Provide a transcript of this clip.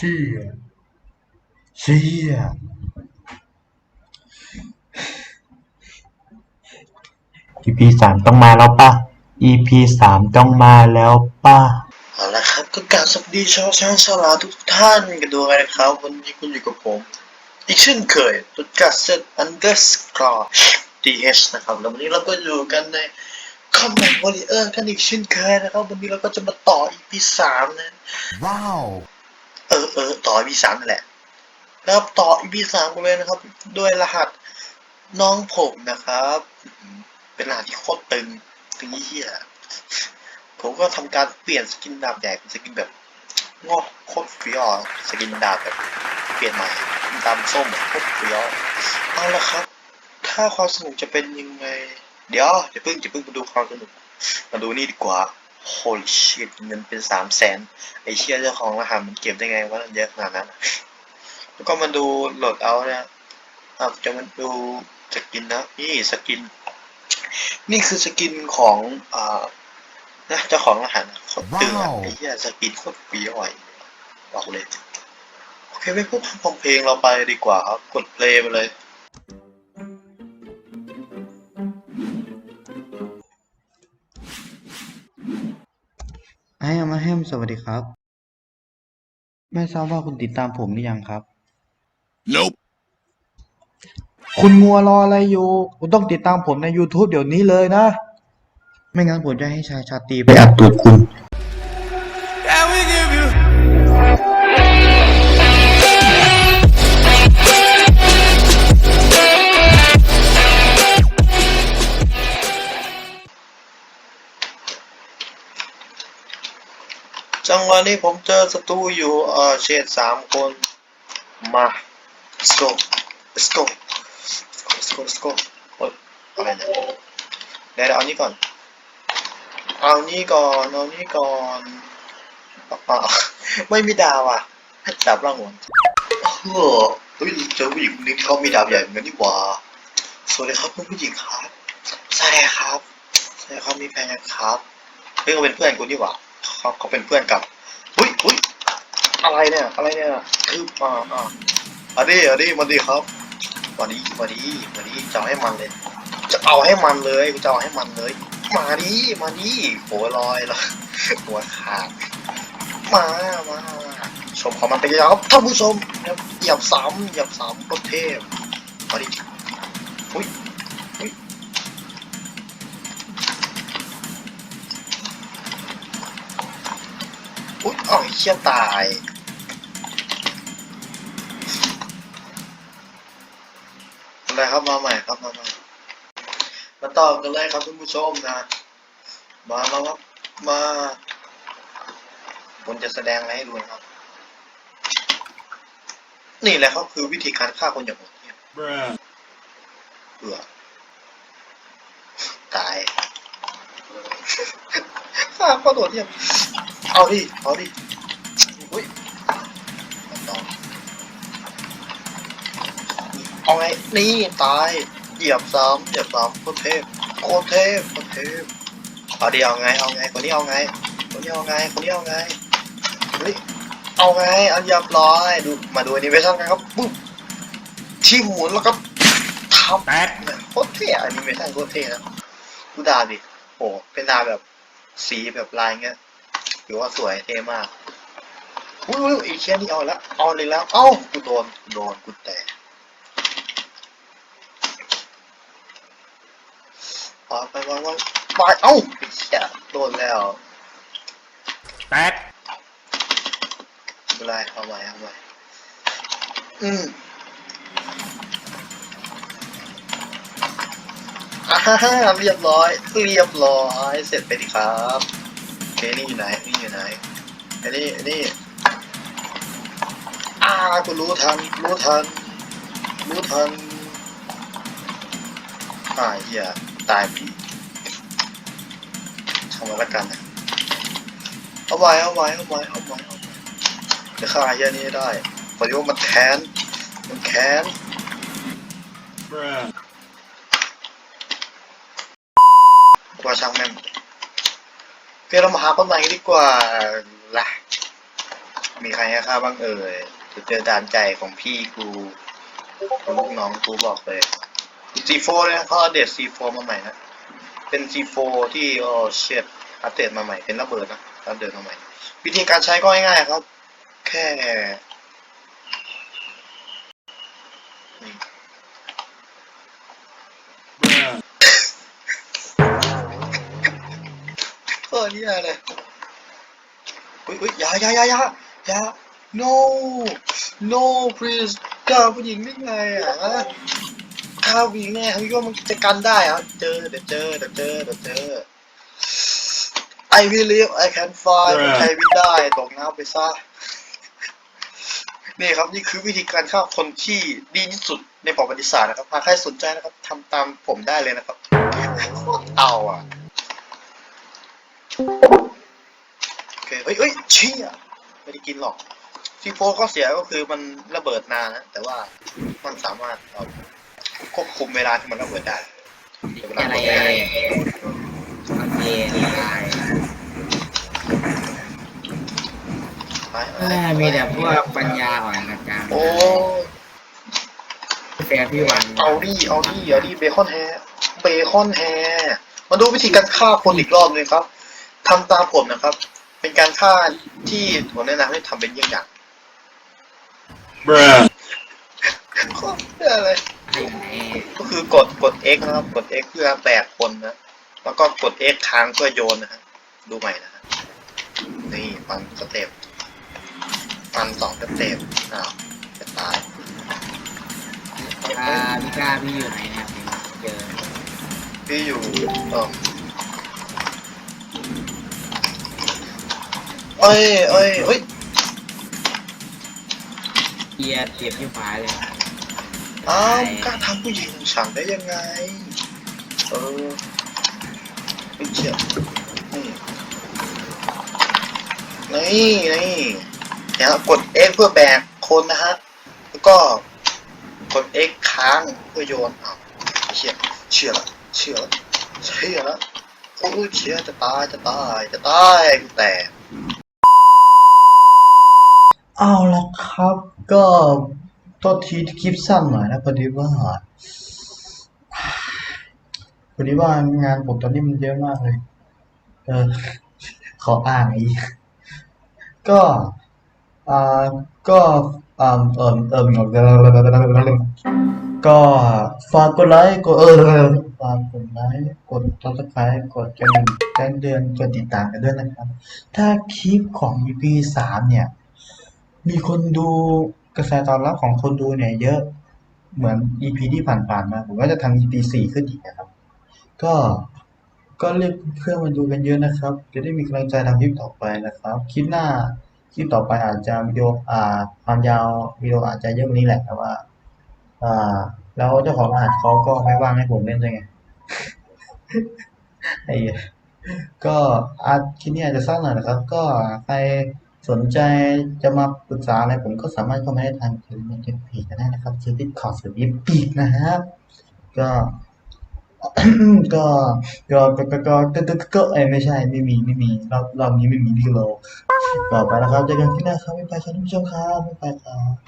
ชี่ยเชี่ย EP สามต้องมาแล้วป่ะ EP สามต้องมาแล้วป่ะ เอาละครับก็กราบสวัสดีชาวช่างสลาทุกท่านกันด้วยนะครับ วันนี้คุณอยู่กับผม อีกเช่นเคยตุกัสเซตอันเดอร์สกอร์ดีเอชนะครับ แล้ววันนี้เราก็อยู่กันในคอมแบทวอริเออร์กันอีกเช่นเคยนะครับ วันนี้เราก็จะมาต่อ EP สามนะว้าว เออเออต่อ EP สามนั่นแหละนะครับต่อ EP สามกันเลยนะครับ ด้วยรหัสน้องผมนะครับ เป็นรหัสที่โคตรตึงตึงเหี้ยผมก็ทำการเปลี่ยนสกินดาบใหญ่เป็นสกินแบบงอกโคตรฟี้ยวอะสกินดาบแบบเปลี่ยนใหม่ดำส้มโคตรฟี้ยวเอาละครับ ถ้าความสนุกจะเป็นยังไง เดี๋ยวเดี๋ยวเพิ่งจะเพิ่งมาดูความสนุก มาดูนี่ดีกว่า holy shit เงินเป็นสามแสนไอเชี่ยเจ้าของรหัสมันเก็บได้ไงว่ามันเยอะขนาดนั้นอะแล้วก็มาดูโหลดเอาท์นะอะจะมาดูสกินนะนี่สกิน นี่คือสกินของอ่านะเจ้าของรหัสนะโคตรตึงอะว้าวไอ้เหี้ยสกินโคตรปีอ่อยบอกเลย โอเคไม่พูดพร่ำเพลงเราไปดีกว่าครับ กดเพลย์มาเลย ไอ้อามาแฮมสวัสดีครับ ไม่ทราบว่าคุณติดตามผมหรือยังครับ Nope. คุณมัวรออะไรอยู่ คุณต้องติดตามผมใน YouTube เดี๋ยวนี้เลยนะ ไม่งั้นผมจะให้ชายชาตรีไปอัดตูดคุณ จังหวะนี้ผมเจอศัตรูอยู่เอ่อเฉดสามคนมา let's go let's go let's go let's go โอ๊ยอะไรเนี่ยเดี๋ยวเอานี้ก่อน เอานี้ก่อนเอานี้ก่อนอะไม่มีดาวอะจับร่างหัวเออเฮ้ยเจอผู้หญิงคนนี้ที่เขามีดาวใหญ่เหมือนกันนี่หว่าสวัสดีครับคุณผู้หญิงครับสวัสดีครับสวัสดีครับมีแฟนยังครับเฮ้ยเขาเป็นเพื่อนกูนี่หว่า เขาเขาเป็นเพื่อนกับอุ้ยอุ้ยอะไรเนี่ย อะไรเนี่ยคืออ่าอ่าอันนี้อันนี้มาดีครับมาดีมาดีมาดีจะให้มันเลย จะเอาให้มันเลยกูจะเอาให้มันเลย มาดีมาดีหัวลอยแล้วหัวขาดมามาชมของมันไปยาวครับท่านผู้ชมเหยียบสามเหยียบสามโคตรเทพมาดิอุ้ย อุ้ยอ้าวเชี่ยตาย อะไรครับมาใหม่ครับมาใหม่มาต่อกันเลยครับท่านผู้ชมนะ มามาครับมาผมจะแสดงอะไรให้ดูนะครับ นี่แหละครับคือวิธีการฆ่าคนอย่างโหดเหี้ยมเบื่อตายฆ่าคนโหดเหี้ยม เอาดิ เอาดิ อุ้ยต่อเอาไง นี่ตาย เหยียบซ้ำเหยียบซ้ำโคตรเทพโคตรเทพโคตรเทพเอาดิเอาไง เอาไง คนนี้เอาไง คนนี้เอาไง คนนี้เอาไง เฮ้ย เอาไง เอาเหยียบร้อย ดู มาดูแอนิเมชั่นกันครับ ปุ๊บที่หมุนแล้วก็ทำแตกโคตรเท่อะแอนิเมชั่นโคตรเท่นะดูดาวดิโอ้เป็นดาวแบบสีแบบลายเงี้ย ถือว่าสวยเท่มากอุ้ยอุ้ยอีเชียนี่เอาละเอาเลยแล้ว เอ้ากูโดนกูโดนกูแตกไปไปไปไปไปเอ้าไอ้เชี่ยโดนแล้ว แตกไม่เป็นไรเอาใหม่เอาใหม่อืมอ่าฮ่าฮ่าเรียบร้อย เรียบร้อย เสร็จไปดีครับโอเคนี่อยู่ไหนนี่อยู่ ไหนไอ้นี่ไอ้นี่อ่ากูรู้ทัน รู้ทัน รู้ทันอ่าเหี้ยตายปีทำมาแล้วกันนะเอาไว้เอาไว้เอาไว้เอาไว้เอาไว้จะฆ่าเหี้ยนี้ให้ได้เพราะว่ามันแค้นมันแค้น Bruh. กว่าช่างแม่ง โอเคเรามาหาคนใหม่ดีกว่าล่ะ มีใครให้ค่าบ้างเอ่ยจะเจอด่านใจของพี่กูของลูกน้องกูบอกเลย C4 นะเขาอัปเดต C4 มาใหม่นะ เป็น C4 ที่โอ้เชิดอัปเดตมาใหม่ เป็นระเบิดนะ อัปเดตมาใหม่ วิธีการใช้ก็ง่ายๆครับ แค่ นี่อะไรอุ้ยอุ้ยอย่าอย่าอย่าอย่าอย่า no no please กล้าผู้หญิงได้ไงอะกล้าผู้หญิงแน่เขาคิดว่ามันจะกันได้เหรอะเจอเดี๋ยวเจอเดี๋ยวเจอเดี๋ยวเจอ I believe I can fly ครับใช้ไม่ได้ตกน้ำไปซะนี่ครับนี่คือวิธีการฆ่าคนที่ดีที่สุดในประวัติศาสตร์นะครับหากใครสนใจนะครับทำตามผมได้เลยนะครับโคตรเอาอะ โอเคเฮ้ยเฮ้ยเชี่ยไม่ได้กินหรอกซีโฟข้อเสียก็คือมันระเบิดนานนะ แต่ว่ามันสามารถเอาควบคุมเวลาที่มันระเบิดได้เวลาอะไรหมดเอได้โอเคได้ไปเออมีแต่พวกปัญญาอ่อนอาจารย์โอ้แฟนพี่วันเอาดิเอาดิเอาดิเบคอนแฮร์เบคอนแฮร์มาดูวิธีการฆ่าคนอีกรอบหนึงครับ ทำตามผมนะครับ เป็นการฆ่าที่ผมแนะนำให้ทำเป็นเยี่ยงอย่าง Bruh. โคตรเหี้ยเลยไอ้แม่ก็คือกดกด X นะครับ กด X เพื่อแบกคนนะ แล้วก็กด X ค้างเพื่อโยนนะฮะดูใหม่นะฮะนี่ฟันสเต็ปฟันสองสเต็ปอ้าวจะตายอ่าพี่กล้าพี่อยู่ไหนเนี่ยเจอพี่อยู่เออ เอ้ยเอ้ยเอ้ยเกียร์เจ็บที่ฟ้าเลยอ้าวกล้าทำผู้หญิงฉันได้ยังไง เออไม่เจ็บนี่นี่นี่เนี่ยครับกด X เพื่อแบกคนนะฮะแล้วก็กด X ค้างเพื่อโยนอ้าวเชี่ยเชื่อละเชื่อละเชื่อละโอ้ยเชื่อจะตายจะตายจะตายแต่ เอาละครับ ก็โทษทีที่คลิปสั้นหน่อยนะพอดีว่าพอดีว่างานผมตอนนี้มันเยอะมากเลย เออ ขออ่านอีกก็อ่าก็อ่าเอิมเอิมก็ฝากกดไลค์กดเออฝากกดไลค์กดซับสไครต์กดกระดิ่งแจ้งเตือนกดติดตามกันด้วยนะครับ ถ้าคลิปของ EP สามเนี่ย มีคนดูกระแสตอบรับของคนดูเนี่ยเยอะเหมือน EP ที่ผ่านๆมาผมก็จะทำ EP สี่ขึ้นอีกนะครับ ก็ก็เรียกเพื่อนมาดูกันเยอะนะครับ จะได้มีกำลังใจทำคลิปต่อไปนะครับ คลิปหน้าคลิปต่อไปอาจจะวิดีโออ่าความยาววิดีโออาจจะเยอะกว่านี้แหละแต่ว่าอ่า แล้วเจ้าของรหัสเขาก็ไม่ว่างให้ผมเล่นด้วยไงไอ้ก็อาจคลิปนี้อาจจะสั้นหน่อยนะครับ ก็ใคร สนใจจะมาปรึกษาอะไรผมก็สามารถเข้ามาได้ทางคลิปในเพจก็ได้นะครับชื่อดิสคอร์ดสวิปปีกนะครับ ก็ก็ก็ก็ก็ก็ก็ก็ก็เอ้ไม่ใช่ไม่มีไม่มีรอบรอบนี้ไม่มีดิโลต่อไปแล้วครับเจอกันที่หน้าครับไม่ไปครับท่านผู้ชมครับไม่ไปครับ